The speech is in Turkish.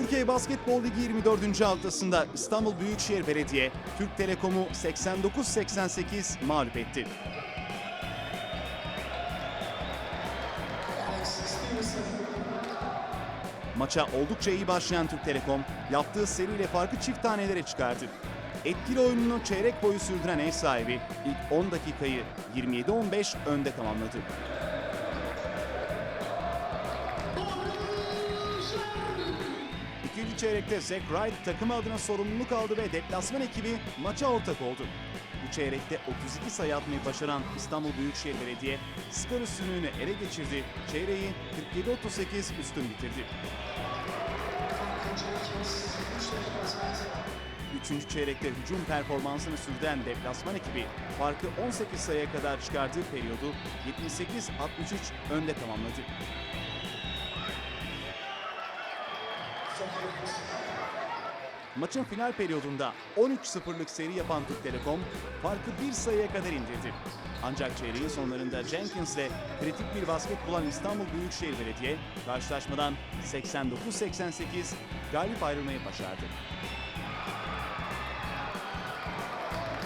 Türkiye Basketbol Ligi 24. haftasında İstanbul Büyükşehir Belediye, Türk Telekom'u 89-88 mağlup etti. Maça oldukça iyi başlayan Türk Telekom yaptığı seriyle farkı çift tanelere çıkardı. Etkili oyununu çeyrek boyu sürdüren ev sahibi ilk 10 dakikayı 27-15 önde tamamladı. Çeyrekte Zach Wright takım adına sorumluluk aldı ve deplasman ekibi maça ortak oldu. Bu çeyrekte 32 sayı atmayı başaran İstanbul Büyükşehir Belediye skor üstünlüğünü ele geçirdi. Çeyreği 47-38 üstün bitirdi. Üçüncü çeyrekte hücum performansını sürdüren deplasman ekibi farkı 18 sayıya kadar çıkardığı periyodu 78-63 önde tamamladı. Maçın final periyodunda 13-0'lık seri yapan Türk Telekom farkı bir sayıya kadar indirdi. Ancak çeyreğin sonlarında Jenkins'le kritik bir basket bulan İstanbul Büyükşehir Belediye karşılaşmadan 89-88 galip ayrılmayı başardı.